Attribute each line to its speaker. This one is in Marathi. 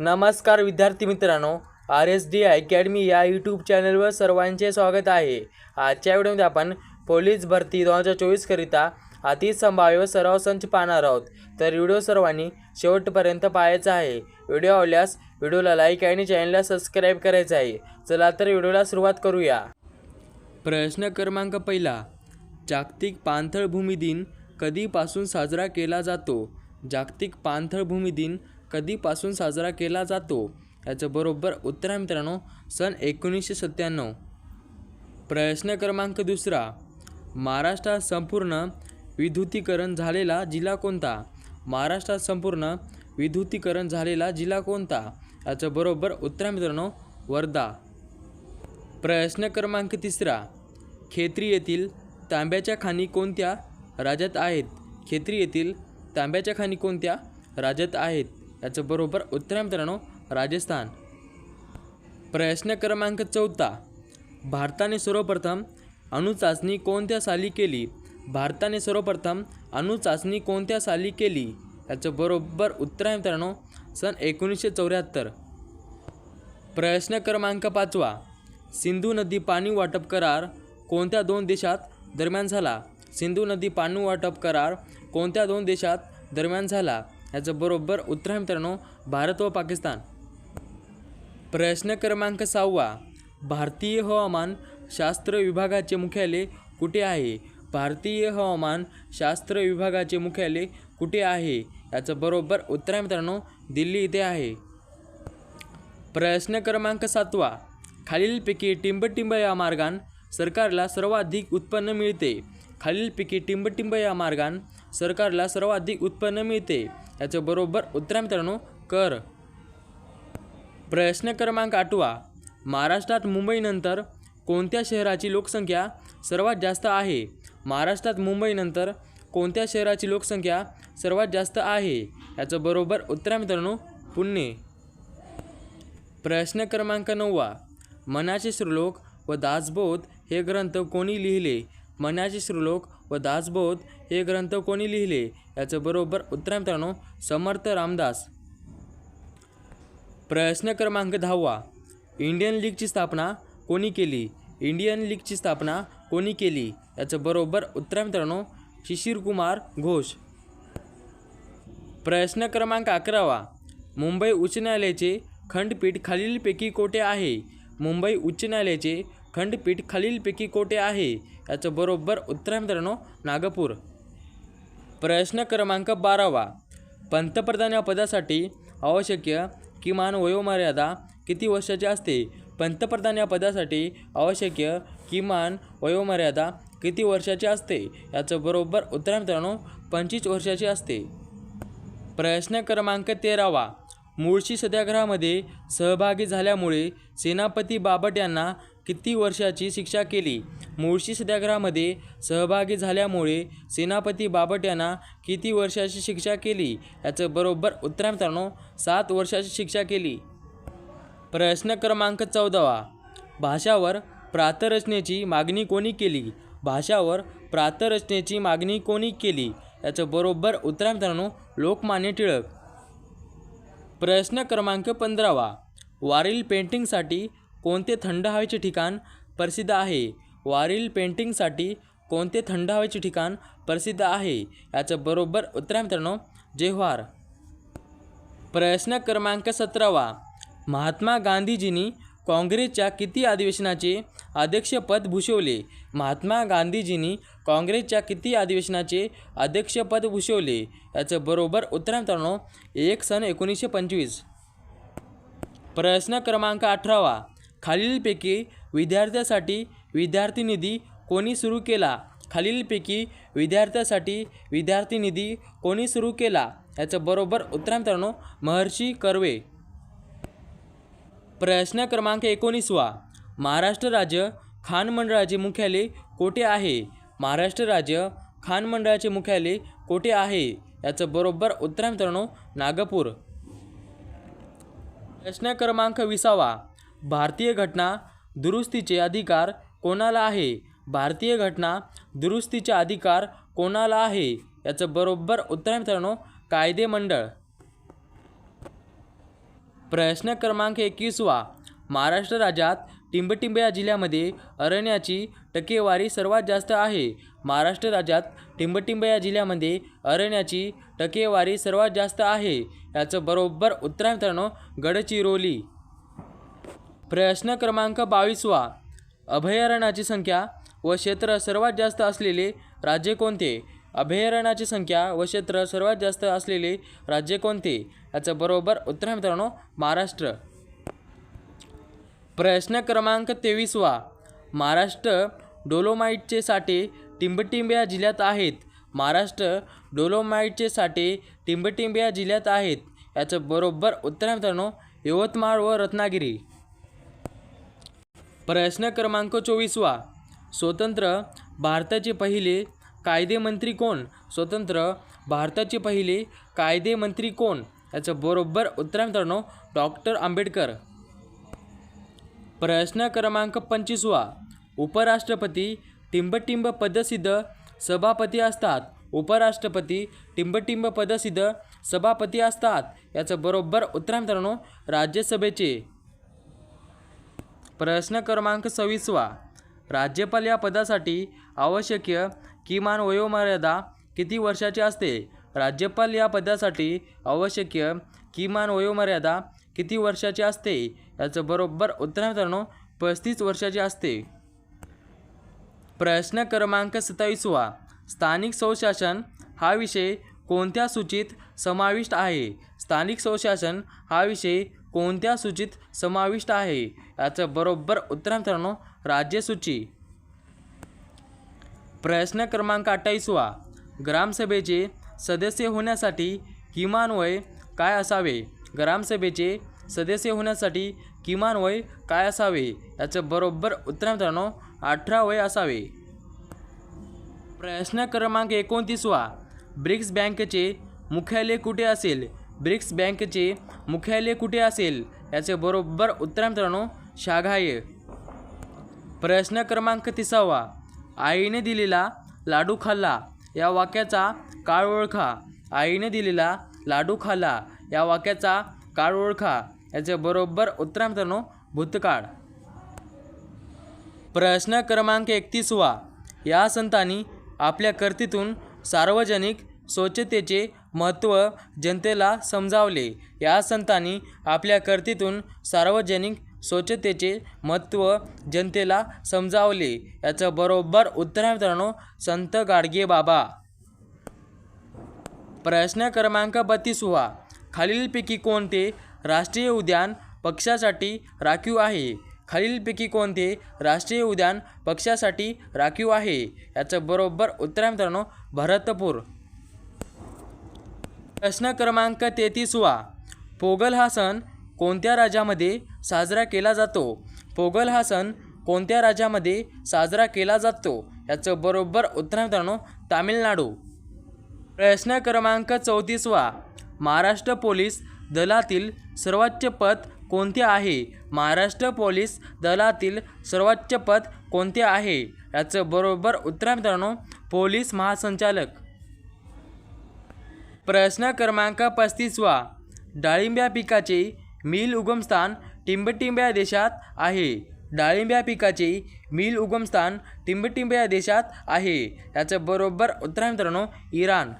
Speaker 1: नमस्कार विद्यार्थी मित्रांनो आर एस डी अकॅडमी या यूट्यूब चॅनलवर सर्वांचे स्वागत आहे. आजच्या व्हिडिओमध्ये आपण पोलीस भरती दोन हजार चोवीसकरिता अतिसंभाव्य सराव संच पाहणार आहोत. तर व्हिडिओ सर्वांनी शेवटपर्यंत पाहायचा आहे. व्हिडिओ आवल्यास व्हिडिओला लाईक आणि चॅनलला सबस्क्राईब करायचं आहे. चला तर व्हिडिओला सुरुवात करूया. प्रश्न क्रमांक पहिला. जागतिक पाणथळ भूमी दिन कधीपासून साजरा केला जातो? जागतिक पाणथळ भूमी दिन कधीपासून साजरा केला जातो? याचं बरोबर उत्तर आहे मित्रांनो सन एकोणीसशे सत्त्याण्णव. प्रश्न क्रमांक दुसरा. महाराष्ट्रात संपूर्ण विद्युतीकरण झालेला जिल्हा कोणता? महाराष्ट्रात संपूर्ण विद्युतीकरण झालेला जिल्हा कोणता? याचं बरोबर उत्तर आहे मित्रांनो वर्धा. प्रश्न क्रमांक तिसरा. खेत्री येथील तांब्याच्या खाणी कोणत्या राज्यात आहेत? खेत्री येथील तांब्याच्या खाणी कोणत्या राज्यात आहेत? याचं बरोबर उत्तर आहे मित्रांनो राजस्थान. प्रश्न क्रमांक चौथा. भारताने सर्वप्रथम अणुचाचणी कोणत्या साली केली? भारताने सर्वप्रथम अणुचाचणी कोणत्या साली केली? याचं बरोबर उत्तर आहे मित्रांनो सन एकोणीसशे चौऱ्याहत्तर. प्रश्न क्रमांक पाचवा. सिंधू नदी पाणी वाटप करार कोणत्या दोन देशात दरम्यान झाला? सिंधू नदी पाणी वाटप करार कोणत्या दोन देशात दरम्यान झाला? याचं बरोबर उत्तर आहे मित्रांनो भारत व पाकिस्तान. प्रश्न क्रमांक सहावा. भारतीय हवामान शास्त्र विभागाचे मुख्यालय कुठे आहे? भारतीय हवामान शास्त्र विभागाचे मुख्यालय कुठे आहे? याचं बरोबर उत्तर आहे मित्रांनो दिल्ली इथे आहे. प्रश्न क्रमांक सातवा. खालीलपैकी टिंबटिंब या मार्गान सरकारला सर्वाधिक उत्पन्न मिळते. खालीलपैकी टिंबटिंब या मार्गान सरकारला सर्वाधिक उत्पन्न मिळते. याचं बरोबर उत्तर मित्रांनो कर. प्रश्न क्रमांक आठवा. महाराष्ट्रात मुंबईनंतर कोणत्या शहराची लोकसंख्या सर्वात जास्त आहे? महाराष्ट्रात मुंबईनंतर कोणत्या शहराची लोकसंख्या सर्वात जास्त आहे? याचं बरोबर उत्तर मित्रांनो पुणे. प्रश्न क्रमांक नववा. मनाचे श्लोक व दासबोध हे ग्रंथ कोणी लिहिले? मनाचे श्लोक व दासबोध हे ग्रंथ कोणी लिहिले? याचं बरोबर उत्तर मित्रांनो समर्थ रामदास. प्रश्न क्रमांक दहावा. इंडियन लीगची स्थापना कोणी केली? इंडियन लीगची स्थापना कोणी केली? याचं बरोबर उत्तर मित्रांनो शिशिरकुमार घोष. प्रश्न क्रमांक अकरावा. मुंबई उच्च न्यायालयाचे खंडपीठ खालीलपैकी कोठे आहे? मुंबई उच्च न्यायालयाचे खंडपीठ खालीलपैकी कोठे आहे? याचं बरोबर उत्तर आहे मित्रांनो नागपूर. प्रश्न क्रमांक बारावा. पंतप्रधान या पदासाठी आवश्यक किमान वयोमर्यादा किती वर्षाची असते? पंतप्रधान या पदासाठी आवश्यक किमान वयोमर्यादा किती वर्षाची असते? याचं बरोबर उत्तर मित्रांनो पंचवीस वर्षाची असते. प्रश्न क्रमांक तेरावा. मुळशी सत्याग्रहामध्ये सहभागी झाल्यामुळे सेनापती बापट यांना किती वर्षाची शिक्षा केली? मुळशी सत्याग्रहामध्ये सहभागी झाल्यामुळे सेनापती बापट यांना किती वर्षाची शिक्षा केली? याचं बरोबर उत्तर मित्रांनो सात वर्षाची शिक्षा केली. प्रश्न क्रमांक चौदावा. भाषावर प्रातरचनेची मागणी कोणी केली? भाषावर प्रातरचनेची मागणी कोणी केली? याचं बरोबर उत्तर मित्रांनो लोकमान्य टिळक. प्रश्न क्रमांक पंधरावा. वारील पेंटिंगसाठी कोणते थंड हवेचे ठिकाण प्रसिद्ध आहे? वारील पेंटिंगसाठी कोणते थंड हवेचे ठिकाण प्रसिद्ध आहे? याचं बरोबर उत्तर आहे मित्रांनो जेव्हार. प्रश्न क्रमांक सतरावा. महात्मा गांधीजींनी काँग्रेसच्या किती अधिवेशनाचे अध्यक्षपद भूषवले? महात्मा गांधीजींनी काँग्रेसच्या किती अधिवेशनाचे अध्यक्षपद भूषवले? याचं बरोबर उत्तर आहे मित्रांनो एक सन एकोणीसशे पंचवीस. प्रश्न क्रमांक अठरावा. खालीलपैकी विद्यार्थ्यासाठी विद्यार्थी निधी कोणी सुरू केला? खालीलपैकी विद्यार्थ्यासाठी विद्यार्थी निधी कोणी सुरू केला? याचं बरोबर उत्तर मित्रांनो महर्षी कर्वे. प्रश्न क्रमांक एकोणीसवा. महाराष्ट्र राज्य खान मंडळाचे मुख्यालय कोठे आहे? महाराष्ट्र राज्य खान मंडळाचे मुख्यालय कोठे आहे? याचं बरोबर उत्तर मित्रांनो नागपूर. प्रश्न क्रमांक विसावा. भारतीय घटना दुरुस्तीचे अधिकार कोणाला आहे? भारतीय घटना दुरुस्तीचे अधिकार कोणाला आहे? याचं बरोबर उत्तर आहे मित्रांनो कायदे मंडळ. प्रश्न क्रमांक एकवीसवा. महाराष्ट्र राज्यात टिंबटिंबया जिल्ह्यामध्ये अरण्याची टक्केवारी सर्वात जास्त आहे. महाराष्ट्र राज्यात टिंबटिंबया जिल्ह्यामध्ये अरण्याची टक्केवारी सर्वात जास्त आहे. याचं बरोबर उत्तर आहे मित्रांनो गडचिरोली. प्रश्न क्रमांक बावीसवा अभयारण्याची संख्या व क्षेत्र सर्वात जास्त असलेले राज्य कोणते? अभयारण्याची संख्या व क्षेत्र सर्वात जास्त असलेले राज्य कोणते? याचं बरोबर उत्तर आहे मित्रांनो महाराष्ट्र. प्रश्न क्रमांक तेवीसवा महाराष्ट्र डोलोमाईटचे साठे टिंबटिंब्या जिल्ह्यात आहेत. महाराष्ट्र डोलोमाईटचे साठे टिंबटिंब्या जिल्ह्यात आहेत. याचं बरोबर उत्तर आहे मित्रांनो यवतमाळ व रत्नागिरी. प्रश्न क्रमांक चोवीसवा स्वतंत्र भारताचे पहिले कायदेमंत्री कोण? स्वतंत्र भारताचे पहिले कायदेमंत्री कोण? याचं बरोबर उत्तर मित्रांनो डॉक्टर आंबेडकर. प्रश्न क्रमांक पंचवीसवा उपराष्ट्रपती टिंबटिंब पदसिद्ध सभापती असतात. उपराष्ट्रपती टिंबटिंब पदसिद्ध सभापती असतात. याचं बरोबर उत्तर मित्रांनो राज्यसभेचे. प्रश्न क्रमांक सव्वीसवा. राज्यपाल या पदासाठी आवश्यक किमान वयोमर्यादा किती वर्षाची असते? राज्यपाल या पदासाठी आवश्यक किमान वयोमर्यादा किती वर्षाची असते? याचं बरोबर उत्तर मित्रांनो पस्तीस वर्षाची असते. प्रश्न क्रमांक सत्तावीसवा. स्थानिक स्वशासन हा विषय कोणत्या सूचीत समाविष्ट आहे? स्थानिक स्वशासन हा विषय कोणत्या सूचीत समाविष्ट आहे? याचं बरोबर उत्तर मित्रांनो राज्यसूची प्रश्न क्रमांक अठ्ठावीसवा. ग्रामसभेचे सदस्य होण्यासाठी किमान वय काय असावे? ग्रामसभेचे सदस्य होण्यासाठी किमान वय काय असावे? याचं बरोबर उत्तर मित्रांनो अठरा वय असावे. प्रश्न क्रमांक एकोणतीसवा. ब्रिक्स बँकेचे मुख्यालय कुठे असेल? ब्रिक्स बँकेचे मुख्यालय कुठे असेल? याचे बरोबर उत्तर आहे मित्रांनो शाघाय. प्रश्न क्रमांक तिसावा. आईने दिलेला लाडू खाल्ला या वाक्याचा काळ ओळखा. आईने दिलेला लाडू खाल्ला या वाक्याचा काळ ओळखा. याचे बरोबर उत्तर मित्रांनो भूतकाळ. प्रश्न क्रमांक एकतीसवा. या संतांनी आपल्या कर्तीतून सार्वजनिक स्वच्छतेचे महत्त्व जनतेला समजावले. या संतांनी आपल्या कर्तीतून सार्वजनिक स्वच्छतेचे महत्त्व जनतेला समजावले. याचं बरोबर उत्तर आहे मित्रांनो संत गाडगे बाबा. प्रश्न क्रमांक बत्तीसवा खालीलपैकी कोणते राष्ट्रीय उद्यान पक्षासाठी राखीव आहे? खालीलपैकी कोणते राष्ट्रीय उद्यान पक्षासाठी राखीव आहे? याचं बरोबर उत्तर आहे मित्रांनो भरतपूर. प्रश्न क्रमांक तेहतीसवा पोगल हा सण कोणत्या राज्यामध्ये साजरा केला जातो? पोगल हा सण कोणत्या राज्यामध्ये साजरा केला जातो? याचं बरोबर उत्तर मित्रांनो तामिळनाडू. प्रश्न क्रमांक चौतीसवा महाराष्ट्र पोलीस दलातील सर्वोच्च पद कोणते आहे? महाराष्ट्र पोलीस दलातील सर्वोच्च पद कोणते आहे? याचं बरोबर उत्तर मित्रांनो पोलीस महासंचालक. प्रश्न क्रमांक पस्तीसवा डाळिंब्या पिकाचे मिल उगमस्थान टिंबटिंब्या देशात आहे. डाळिंब्या पिकाचे मिल उगमस्थान टिंबटिंब्या देशात आहे. याचं बरोबर उत्तर आहे मित्रांनो इराण.